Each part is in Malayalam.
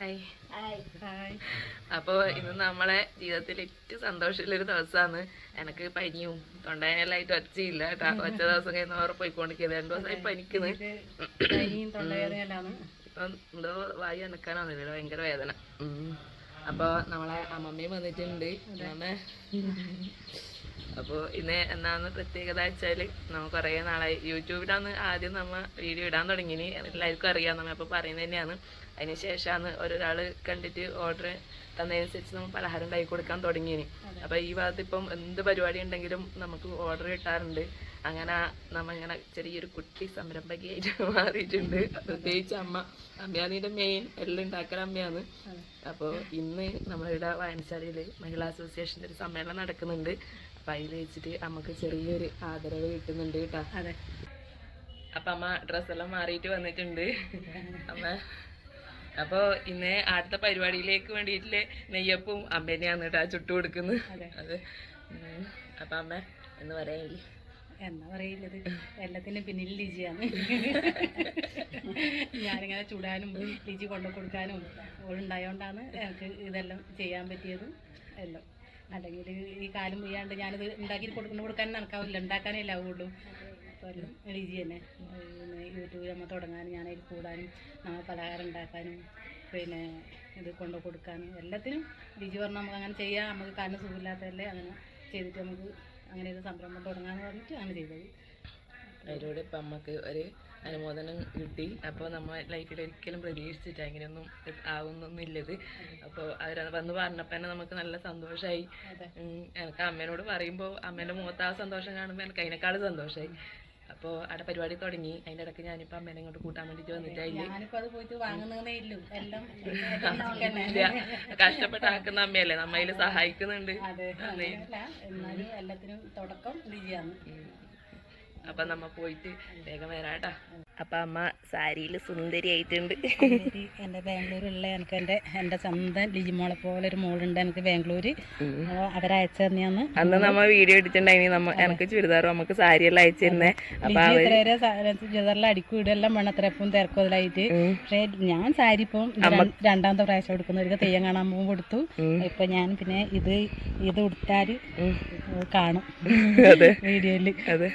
ഹായ് ഹായ് അപ്പോൾ ഇന്ന് നമ്മളെ ജീവിതത്തിൽ ഏറ്റവും സന്തോഷമുള്ളൊരു ദിവസമാണ്. എനിക്ക് പനിയും തൊണ്ടവേനലായിട്ട് ഒച്ചയില്ല കേട്ടോ. ഒച്ച ദിവസം കഴിഞ്ഞാൽ ഓറെ പോയിക്കൊണ്ടിരിക്കുന്നത് രണ്ടു ദിവസമായി പനിക്കുന്നു. ഇപ്പം എന്തോ വായു അനക്കാനാണെന്നില്ല ഭയങ്കര വേദന. അപ്പോൾ നമ്മളെ അമ്മമ്മയും വന്നിട്ടുണ്ട്. അമ്മ അപ്പോൾ ഇന്ന് എന്നാന്ന് പ്രത്യേകത വെച്ചാൽ നമ്മൾ കുറേ നാളായി. യൂട്യൂബിലാണ് ആദ്യം നമ്മ വീഡിയോ ഇടാൻ തുടങ്ങിനി. എല്ലാവർക്കും അറിയാം. നമ്മൾ അപ്പോൾ പറയുന്നത് തന്നെയാണ്. അതിന് ശേഷമാണ് ഒരാൾ കണ്ടിട്ട് ഓർഡർ തന്നതനുസരിച്ച് നമ്മൾ പലഹാരം ഉണ്ടാക്കി കൊടുക്കാൻ തുടങ്ങിയിനി. അപ്പോൾ ഈ ഭാഗത്ത് ഇപ്പം എന്ത് പരിപാടി ഉണ്ടെങ്കിലും നമുക്ക് ഓർഡർ കിട്ടാറുണ്ട്. അങ്ങനെ നമ്മ ഇങ്ങനെ ചെറിയൊരു കുട്ടി സംരംഭകയായിട്ട് മാറിയിട്ടുണ്ട്. പ്രത്യേകിച്ച് അമ്മ അമ്മയാണിന്റെ മെയിൻ എല്ലാം ഉണ്ടാക്കൽ അമ്മയാണ്. അപ്പോൾ ഇന്ന് നമ്മളിവിടെ വായനശാലയിൽ മഹിളാ അസോസിയേഷന്റെ ഒരു സമ്മേളനം നടക്കുന്നുണ്ട്. അപ്പം അതിൽ വെച്ചിട്ട് നമുക്ക് ചെറിയൊരു ആദരവ് കിട്ടുന്നുണ്ട് കേട്ടോ. അപ്പം അമ്മ ഡ്രസ്സെല്ലാം മാറിയിട്ട് വന്നിട്ടുണ്ട്. അമ്മ അപ്പോൾ ഇന്ന് അടുത്ത പരിപാടിയിലേക്ക് വേണ്ടിട്ട് നെയ്യപ്പും അമ്മേനെയാണ് കേട്ടോ ചുട്ടു കൊടുക്കുന്നത് അതെ. അപ്പം അമ്മ എന്ന് പറയാനില്ലേ? എന്നാ പറയില്ലത്. എല്ലാത്തിനും പിന്നിൽ ലിജിയാണ്. ഞാനിങ്ങനെ ചുടാനും ലിജി കൊണ്ടു കൊടുക്കാനും ഓളുണ്ടായോണ്ടാണ് എനിക്ക് ഇതെല്ലാം ചെയ്യാൻ പറ്റിയത് എല്ലാം. അല്ലെങ്കിൽ ഈ കാലം ചെയ്യാണ്ട് ഞാനിത് ഉണ്ടാക്കി കൊടുക്കുന്ന കൊടുക്കാൻ നടക്കാവില്ല ഉണ്ടാക്കാനേ ആവുള്ളൂ എല്ലാം ലിജി തന്നെ. പിന്നെ യൂട്യൂബിൽ നമ്മൾ തുടങ്ങാനും ഞാനതിൽ കൂടാനും നമ്മൾ പലഹാരം ഉണ്ടാക്കാനും പിന്നെ ഇത് കൊണ്ടു കൊടുക്കാനും എല്ലാത്തിനും ലിജി പറഞ്ഞാൽ നമുക്ക് അങ്ങനെ ചെയ്യാം. നമുക്ക് കാലിന് സുഖമില്ലാത്തതല്ലേ അങ്ങനെ ചെയ്തിട്ട് നമുക്ക് അങ്ങനെ ഒരു സംരംഭം തുടങ്ങാമെന്ന് പറഞ്ഞിട്ട് അങ്ങനെ ചെയ്തത്. അതിലൂടെ ഇപ്പം നമുക്ക് ഒരു അനുമോദനം കിട്ടി. അപ്പോൾ നമ്മൾ ലൈഫിൽ ഒരിക്കലും പ്രതീക്ഷിച്ചിട്ട് അങ്ങനെയൊന്നും ആവുന്നൊന്നുമില്ലത്. അപ്പോൾ അവർ വന്ന് പറഞ്ഞപ്പോൾ തന്നെ നമുക്ക് നല്ല സന്തോഷമായി. എനിക്ക് അമ്മേനോട് പറയുമ്പോൾ അമ്മേന്റെ മുഖത്ത് ആ സന്തോഷം കാണുമ്പോൾ എനിക്ക് അതിനേക്കാളും സന്തോഷമായി. അപ്പോൾ അവിടെ പരിപാടി തുടങ്ങി. അതിന്റെ ഇടയ്ക്ക് ഞാനിപ്പോൾ അമ്മേനെ ഇങ്ങോട്ട് കൂട്ടാൻ വേണ്ടിയിട്ട് വന്നിട്ടായില്ലേ കഷ്ടപ്പെട്ട്. കഷ്ടപ്പെട്ടാക്കുന്ന അമ്മയല്ലേ? നമ്മയിൽ സഹായിക്കുന്നുണ്ട്. എല്ലാത്തിനും തുടക്കം അപ്പൊ നമ്മ പോയിട്ട് വേഗം വരാട്ടാ. അപ്പൊ അമ്മ സാരിയിൽ സുന്ദരി ആയിട്ടുണ്ട് എന്റെ ബാംഗ്ലൂരുള്ള എനിക്ക് എന്റെ എന്റെ സ്വന്തം ലിജിമോളെ പോലെ ഒരു മോളുണ്ട് എനിക്ക് ബാംഗ്ലൂര്. അപ്പോൾ അവരയച്ചു തന്നെയാണ്. അന്ന് നമ്മ വീഡിയോ എടുത്തിട്ടുണ്ടായി നമ്മ എനിക്ക് ചുരിദാറും നമുക്ക് സാരിയെല്ലാം അയച്ചിരുന്നേ. അപ്പൊ ചുരിദാറിൽ അടിക്കും ഇടെല്ലാം വേണം അത്ര എപ്പം തിരക്കുതലായിട്ട് പക്ഷേ ഞാൻ സാരി ഇപ്പം രണ്ടാമത്തെ പ്രാവശ്യം ഒരു തെയ്യം കാണാൻ പോകുമ്പോൾ കൊടുത്തു. ഇപ്പൊ ഞാൻ പിന്നെ ഇത് ഇത് ഉടുത്താൽ കാണും. വീഡിയോയിൽ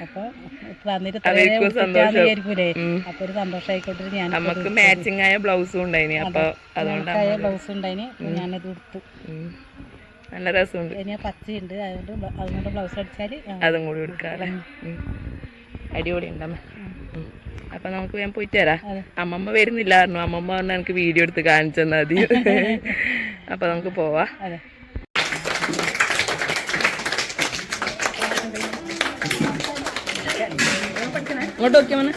അപ്പൊ തന്നിട്ട് വിചാരിക്കൂലേ? അപ്പൊ ഒരു സന്തോഷമായിക്കോട്ടെ ഞാൻ നമുക്ക് മാച്ചിങ് ആയ ബ്ലൗസും ഉണ്ടായിനി. അപ്പൊ അതുകൊണ്ടാണ് ബ്ലൗസ് ഉണ്ടായിന്. ഞാനത്. നല്ല രസമുണ്ട്. ഇനി പച്ചയുണ്ട്. അതുകൊണ്ട് അതുകൊണ്ട് ബ്ലൗസ് അതും കൂടി എടുക്കാല്ലേ. അടിപൊളി ഉണ്ടമ്മ അപ്പൊ നമുക്ക് ഞാൻ പോയിട്ട് വരാം. അമ്മമ്മ വരുന്നില്ലായിരുന്നു. അമ്മമ്മ പറഞ്ഞ എനിക്ക് വീഡിയോ എടുത്ത് കാണിച്ചു തന്നാൽ മതി. അപ്പൊ നമുക്ക് പോവാ. ഇങ്ങോട്ട് നോക്കിയാ മോനെ.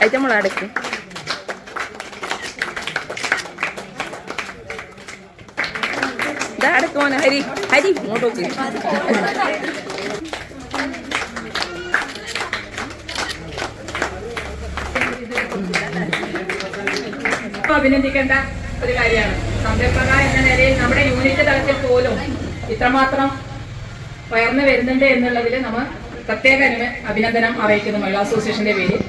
അയച്ച മോളെ മോനെ ഹരി ഹരി ഇങ്ങോട്ട് നോക്ക് അഭിനന്ദിക്കേണ്ട ഒരു കാര്യമാണ്. സംരംഭക എന്ന നിലയിൽ നമ്മുടെ യൂണിറ്റ് തലത്തിൽ പോലും ഇത്രമാത്രം ഉയർന്നു വരുന്നുണ്ട് എന്നുള്ളതിൽ നമ്മൾ പ്രത്യേക അഭിനന്ദനം അറിയിക്കുന്നു മഹിളാ അസോസിയേഷന്റെ പേരിൽ.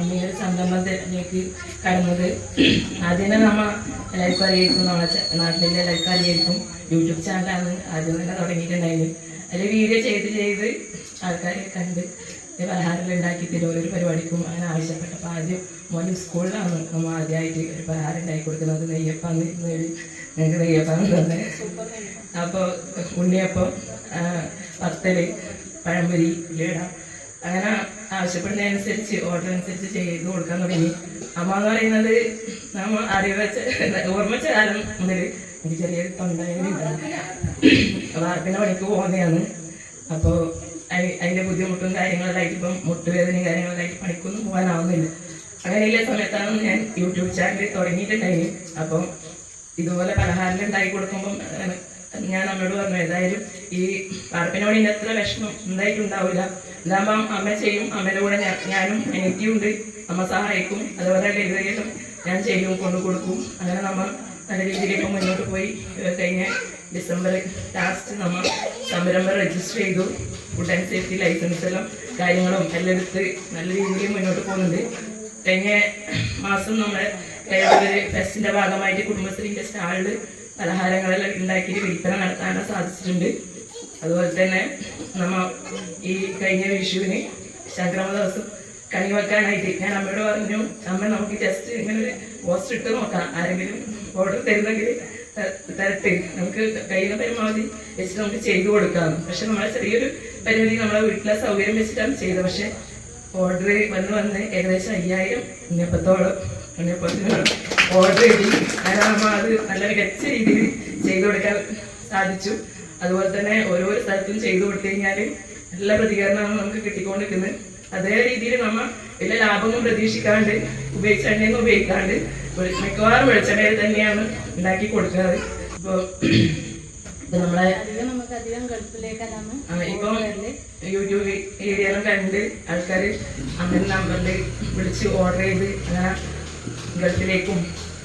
അമ്മയുടെ സംരംഭത്തിലേക്ക് കടന്നത്. ആദ്യമേ നമ്മൾ എല്ലാവർക്കും അറിയായിരിക്കും നമ്മളെ നാട്ടിലെ എല്ലാവർക്കും അറിയായിരിക്കും യൂട്യൂബ് ചാനലാണ് ആദ്യം തന്നെ തുടങ്ങിയിട്ടുണ്ടായിരുന്നു അതിൽ വീഡിയോ ചെയ്ത് ചെയ്ത് ആൾക്കാരെ കണ്ട് പലഹാരങ്ങൾ ഉണ്ടാക്കി തരും ഓരോ പരിപാടിക്കും അങ്ങനെ ആവശ്യപ്പെട്ടപ്പോൾ ആദ്യം മോനും സ്കൂളിലാണ് നമ്മൾ ആദ്യമായിട്ട് ഒരു പലഹാരം ഉണ്ടാക്കി കൊടുക്കുന്നത്. നെയ്യപ്പാന്ന് ഒരു ഞങ്ങൾക്ക് നെയ്യപ്പാന്ന് തന്നെ അപ്പോൾ ഉണ്ണിയപ്പം പത്തൽ പഴംപൊരി ഇട അങ്ങനെ ആവശ്യപ്പെടുന്നതനുസരിച്ച് ഓർഡർ അനുസരിച്ച് ചെയ്ത് കൊടുക്കാൻ തുടങ്ങി. അമ്മ എന്ന് പറയുന്നത് നമ്മൾ അറിവ് വെച്ച ഓർമ്മ വെച്ച കാലം മുതൽ എനിക്ക് ചെറിയൊരു തൊണ്ടവേദന വാർപ്പിന്റെ പണിക്ക് പോകുന്നതാണ് അപ്പോൾ അതിന്റെ ബുദ്ധിമുട്ടും കാര്യങ്ങളായിട്ട് ഇപ്പം മുട്ടുവേദനയും കാര്യങ്ങളായിട്ട് പണിക്കൊന്നും പോകാനാവുന്നില്ല. അങ്ങനെയുള്ള സമയത്താണ് ഞാൻ യൂട്യൂബ് ചാനൽ തുടങ്ങിയിട്ടുണ്ടായി അപ്പം ഇതുപോലെ പലഹാരം ഉണ്ടാക്കി കൊടുക്കുമ്പം ഞാൻ അമ്മയോട് പറഞ്ഞു ഏതായാലും ഈ വാർപ്പിനോട് ഇതിന്റെ അത്ര വിഷമം എന്തായിട്ടുണ്ടാവില്ല ഇതാകുമ്പം അമ്മ ചെയ്യും. അമ്മയുടെ കൂടെ ഞാനും എനിക്കുണ്ട് അമ്മ സഹായിക്കും. അതുപോലെ ഡെലിവറിയിലും ഞാൻ ചെയ്യും. കൊണ്ടു കൊടുക്കും. അങ്ങനെ നമ്മൾ നല്ല രീതിയിലേക്ക് മുന്നോട്ട് പോയി. കഴിഞ്ഞ ഡിസംബർ ലാസ്റ്റ് നമ്മൾ സംരംഭം രജിസ്റ്റർ ചെയ്തു. ഫുഡ് ആൻഡ് സേഫ്റ്റി ലൈസൻസ് എല്ലാം കാര്യങ്ങളും എല്ലാം എടുത്ത് നല്ല രീതിയിൽ മുന്നോട്ട് പോകുന്നുണ്ട്. കഴിഞ്ഞ മാസം നമ്മുടെ ഒരു ഫെസ്റ്റിന്റെ ഭാഗമായിട്ട് കുടുംബശ്രീന്റെ സ്റ്റാളിൽ പലഹാരങ്ങളെല്ലാം ഉണ്ടാക്കിയിട്ട് വിൽപ്പന നടത്താനും സാധിച്ചിട്ടുണ്ട്. അതുപോലെ തന്നെ നമ്മ ഈ കഴിഞ്ഞ വിഷുവിന് സംക്രമ ദിവസം കണി വെക്കാനായിട്ട് ഞാൻ അമ്മയോട് പറഞ്ഞു അമ്മ നമുക്ക് ജസ്റ്റ് ഇങ്ങനെ ഒരു പോസ്റ്റ് ഇട്ട് നോക്കാം. ആരെങ്കിലും ഓർഡർ തരുന്നെങ്കിൽ തരട്ടെ. നമുക്ക് കഴിയുന്ന പരമാവധി വെച്ച് നമുക്ക് ചെയ്തു കൊടുക്കാം. പക്ഷെ നമ്മളെ ചെറിയൊരു പരിമിതി നമ്മളെ വീട്ടിലെ സൗകര്യം വെച്ചിട്ടാണ് ചെയ്തത്. പക്ഷെ ഓർഡർ വന്ന് വന്ന് ഏകദേശം അയ്യായിരം ഉണ്ണിയപ്പത്തോളം ഉണ്ണിയപ്പത്തിനോളം ഓർഡർ കിട്ടി. നമ്മൾ അത് നല്ല മികച്ച രീതിയിൽ ചെയ്തു കൊടുക്കാൻ സാധിച്ചു. അതുപോലെ തന്നെ ഓരോ സ്ഥലത്തും ചെയ്തു കൊടുത്തു കഴിഞ്ഞാൽ നല്ല പ്രതികരണമാണ് നമുക്ക് കിട്ടിക്കൊണ്ടിരിക്കുന്നത്. അതേ രീതിയിൽ നമ്മൾ വലിയ ലാഭമൊന്നും പ്രതീക്ഷിക്കാണ്ട് ഉപയോഗിച്ച എണ്ണയൊന്നും ഉപയോഗിക്കാണ്ട് മിക്കവാറും വെളിച്ചെണ്ണയിൽ തന്നെയാണ് ഉണ്ടാക്കി കൊടുക്കാറ് ഇപ്പോൾ ഇപ്പൊ നമ്മളെ ഇപ്പം യൂട്യൂബ് ഏരിയയിലും കണ്ട് ആൾക്കാർ അങ്ങനെ നമ്പറിൽ വിളിച്ച് ഓർഡർ ചെയ്ത് അങ്ങനെ ഗൾഫിലേക്കും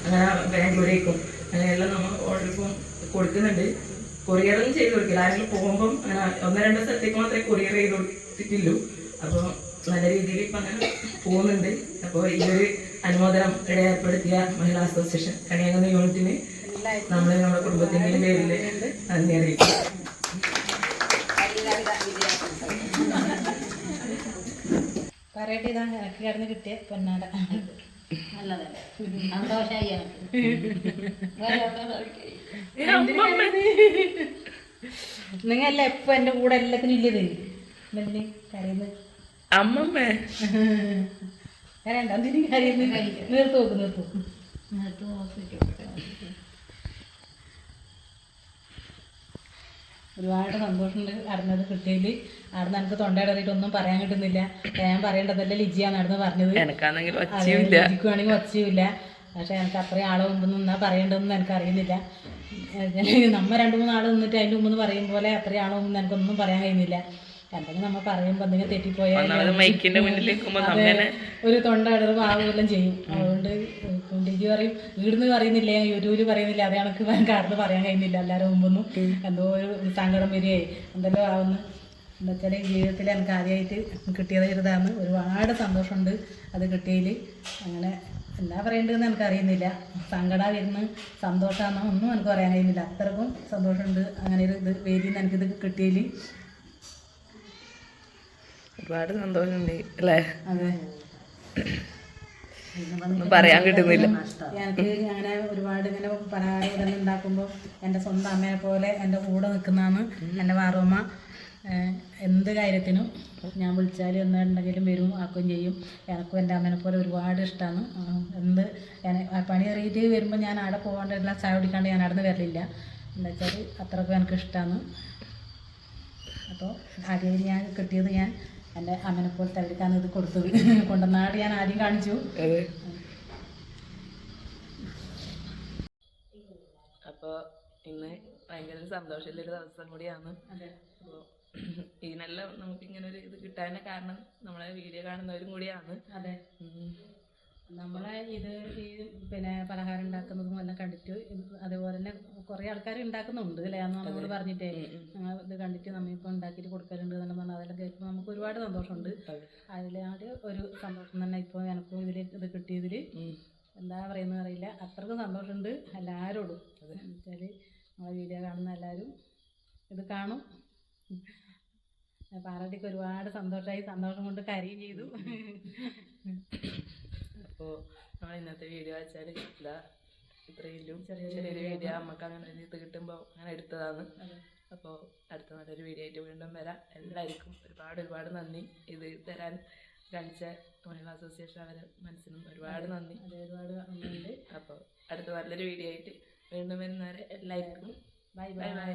അങ്ങനെ ബാംഗ്ലൂരേക്കും അങ്ങനെയെല്ലാം നമ്മൾ ഓർഡർ ഇപ്പം കൊടുക്കുന്നുണ്ട്. കൊറിയറൊന്നും ചെയ്ത് കൊടുക്കില്ല. ആരെങ്കിലും പോകുമ്പം ഒന്ന് രണ്ട് സ്ഥലത്തേക്ക് മാത്രമേ കൊറിയർ ചെയ്ത് കൊടുത്തിട്ടുള്ളൂ. അപ്പോൾ നല്ല രീതിയിൽ ഇപ്പം അങ്ങനെ പോകുന്നുണ്ട്. അപ്പോൾ ഈ ഒരു അനുമോദനം ഇവിടെ ഏർപ്പെടുത്തിയ മഹിളാ അസോസിയേഷൻ കണിയാകുന്ന യൂണിറ്റിന് നമ്മൾ നമ്മുടെ കുടുംബത്തിന്റെ പേരിൽ നന്ദി അറിയിക്കും പറയട്ടെ ഇതാ എനിക്ക് കിടന്ന് കിട്ടിയ പൊന്നാട. നല്ലതല്ലേ? സന്തോഷമായി നിങ്ങല്ല എപ്പോ എന്റെ കൂടെ എല്ലാത്തിനും ഇല്ലത്? എന്തിന് കരയുന്നത്? അമ്മമ്മേ. കരയണ്ട എന്തിനും കരയുന്നത്? നിർത്ത് നോക്ക് നിർത്ത് ഒരുപാട് സന്തോഷമുണ്ട് അറിഞ്ഞത് കിട്ടിയതിൽ അവിടുന്ന് എനിക്ക് തൊണ്ടയിടറിയിട്ട് ഒന്നും പറയാൻ കിട്ടുന്നില്ല. ഞാൻ പറയേണ്ടതല്ല ലിജിയാണ് നടന്ന് പറഞ്ഞത്. ലിജിക്കുവാണെങ്കിൽ ഒച്ചയുമില്ല. പക്ഷെ എനിക്ക് അത്രയും ആളെ മുമ്പ് നിന്നാ പറയേണ്ടതെന്ന് എനിക്ക് അറിയുന്നില്ല നമ്മ രണ്ട് മൂന്ന് ആൾ നിന്നിട്ട് അതിന്റെ മുമ്പ് പറയും പോലെ അത്രയും ആളെ മുമ്പ് എനിക്കൊന്നും പറയാൻ കഴിയുന്നില്ല. എന്തെങ്കിലും നമ്മൾ പറയുമ്പോൾ എന്തെങ്കിലും തെറ്റിപ്പോയാൽ ഒരു തൊണ്ട ഇടറും ആവുമെല്ലാം ചെയ്യും. അതുകൊണ്ട് കുണ്ടിക്ക് പറയും വീടിന്ന് പറയുന്നില്ല? യൂട്യൂബിൽ പറയുന്നില്ല? അതേ കണക്ക് കാർന്ന് പറയാൻ കഴിയുന്നില്ല. എല്ലാവരും മുമ്പൊന്നും എന്തോ ഒരു സങ്കടം വരികയെ എന്തെല്ലോ ആവുന്നു. എന്താ വെച്ചാൽ ജീവിതത്തിൽ എനിക്ക് ആദ്യമായിട്ട് കിട്ടിയത് ഇതാണ്. ഒരുപാട് സന്തോഷമുണ്ട് അത് കിട്ടിയതിൽ അങ്ങനെ എന്താ പറയേണ്ടതെന്ന് എനിക്ക് അറിയുന്നില്ല. സങ്കടം വരുന്നു സന്തോഷമാണെന്നോ ഒന്നും എനിക്ക് പറയാൻ കഴിയുന്നില്ല. അത്രക്കും സന്തോഷമുണ്ട്. അങ്ങനെ ഒരു ഇത് വേദിയിൽ നിന്ന് എനിക്കിത് കിട്ടിയതിൽ ഒരുപാട് സന്തോഷമുണ്ട് അല്ലേ? ഒന്നും പറയാൻ കിട്ടുന്നില്ല. എനിക്ക് അങ്ങനെ ഒരുപാട് ഇങ്ങനെ പലഹാരം ഉണ്ടാക്കുമ്പോ ഉണ്ടാക്കുമ്പോൾ എന്റെ സ്വന്തം അമ്മയെ പോലെ എന്റെ കൂടെ നിൽക്കുന്നതാണ് എന്റെ വാറുമ്മ. എന്ത് കാര്യത്തിനും ഞാൻ വിളിച്ചാൽ എന്നുണ്ടെങ്കിലും വരും ആക്കുകയും ചെയ്യും. എനക്കും എന്റെ അമ്മേനെ പോലെ ഒരുപാട് ഇഷ്ടമാണ്. എന്ത് പണി അറിയിട്ട് വരുമ്പോൾ ഞാൻ അവിടെ പോകേണ്ടതില്ല ചായ കുടിക്കാണ്ട് ഞാൻ അവിടെ നിന്ന് വരലില്ല. എന്താ വെച്ചാൽ അത്രക്കും എനിക്ക് ഇഷ്ടമാണ്. അപ്പോൾ ആദ്യം ഞാൻ കിട്ടിയത് ഞാൻ എന്റെ അമ്മനെ പോലെ തള്ളിക്കാൻ ഇത് കൊടുത്തു. കൊണ്ടുവന്നാട് ഞാൻ ആദ്യം കാണിച്ചു. അതെ. അപ്പൊ ഇന്ന് ഭയങ്കര സന്തോഷമുള്ള ഒരു ദിവസം കൂടിയാണ്. അതെ. അപ്പോൾ ഇതിനെല്ലാം നമുക്ക് ഇങ്ങനെ ഒരു ഇത് കിട്ടാനുള്ള കാരണം നമ്മളെ വീഡിയോ കാണുന്നവരും കൂടിയാണ്. അതെ. നമ്മളെ ഇത് ഈ പിന്നെ പലഹാരം ഉണ്ടാക്കുന്നതും എല്ലാം കണ്ടിട്ട് അതേപോലെ തന്നെ കുറേ ആൾക്കാർ ഉണ്ടാക്കുന്നുണ്ട് അല്ലേ? അന്ന് നമ്മളോട് പറഞ്ഞിട്ടേ ഞങ്ങൾ ഇത് കണ്ടിട്ട് നമ്മളിപ്പോൾ ഉണ്ടാക്കിയിട്ട് കൊടുക്കലുണ്ട് എന്നെല്ലാം പറഞ്ഞാൽ അതെല്ലാം കേൾക്കുമ്പോൾ നമുക്ക് ഒരുപാട് സന്തോഷമുണ്ട്. അതെ. അതിലാണ് ഒരു സന്തോഷം തന്നെ ഇപ്പോൾ എനിക്കും ഇതിൽ ഇത് കിട്ടിയതിൽ. എന്താ പറയുന്നത് അറിയില്ല. അത്രക്കും സന്തോഷമുണ്ട് എല്ലാവരോടും വെച്ചാൽ നമ്മളെ വീഡിയോ കാണുന്ന എല്ലാവരും ഇത് കാണും. പാറട്ടിക്ക് ഒരുപാട് സന്തോഷമായി സന്തോഷം കൊണ്ട് കരയും ചെയ്തു. അപ്പോൾ നമ്മൾ ഇന്നത്തെ വീഡിയോ വെച്ചാൽ ഇതാ ഇത്രയും ചെറിയൊരു വീഡിയോ നമുക്ക് അങ്ങനെ ഒരു ഇത് കിട്ടുമ്പോൾ അങ്ങനെ എടുത്തതാണ്. അപ്പോൾ അടുത്ത നല്ലൊരു വീഡിയോ ആയിട്ട് വീണ്ടും വരാം. എല്ലാവർക്കും ഒരുപാട് ഒരുപാട് നന്ദി. ഇത് തരാൻ കാണിച്ച മഹിളാ അസോസിയേഷൻ അവരെ മനസ്സിനും ഒരുപാട് നന്ദി. ഒരുപാട് നന്ദിയുണ്ട്. അപ്പോൾ അടുത്ത നല്ലൊരു വീഡിയോ ആയിട്ട് വീണ്ടും വരുന്നവരെ എല്ലാവർക്കും ബൈ. Bye bye.